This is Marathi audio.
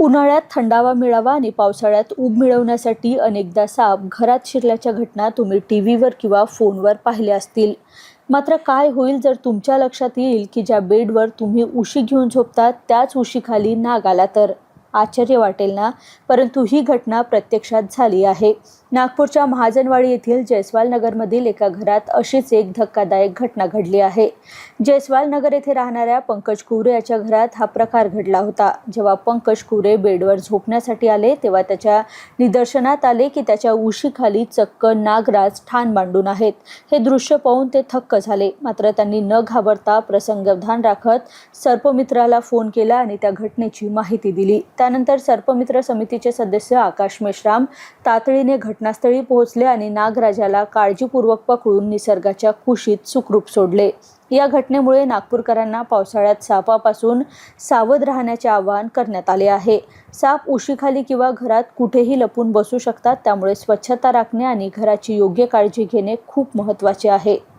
उन्हाळ्यात थंडावा मिळावा आणि पावसाळ्यात ऊब मिळवण्यासाठी अनेकदा साप घरात शिरल्याच्या घटना तुम्ही टी व्हीवर किंवा फोनवर पाहिल्या असतील. मात्र काय होईल जर तुमच्या लक्षात येईल की ज्या बेडवर तुम्ही उशी घेऊन झोपता त्याच उशीखाली नाग आला तर. आश्चर्य वाटेल ना? परंतु ही घटना प्रत्यक्षात झाली आहे. नागपूरच्या महाजनवाडी येथील जयस्वाल नगरमधील एका घरात अशीच एक धक्कादायक घटना घडली आहे. जयस्वाल नगर येथे राहणाऱ्या पंकज कुरे याच्या घरात हा प्रकार घडला होता. जेव्हा पंकज कुरे बेडवर झोपण्यासाठी आले तेव्हा त्याच्या निदर्शनात आले की त्याच्या उशीखाली चक्क नागराज ठाण मांडून आहेत. हे दृश्य पाहून ते थक्क झाले. मात्र त्यांनी न घाबरता प्रसंगवधान राखत सर्पमित्राला फोन केला आणि त्या घटनेची माहिती दिली. त्यानंतर सर्पमित्र समितीचे सदस्य आकाश मेश्राम तातडीने घट घटनास्थळी पोहोचले आणि नागराजाला काळजीपूर्वक पकडून निसर्गाच्या कुशीत सुखरूप सोडले. या घटनेमुळे नागपूरकरांना पावसाळ्यात सापापासून सावध राहण्याचे आवाहन करण्यात आले आहे. साप उशीखाली किंवा घरात कुठेही लपून बसू शकतात त्यामुळे स्वच्छता राखणे आणि घराची योग्य काळजी घेणे खूप महत्त्वाचे आहे.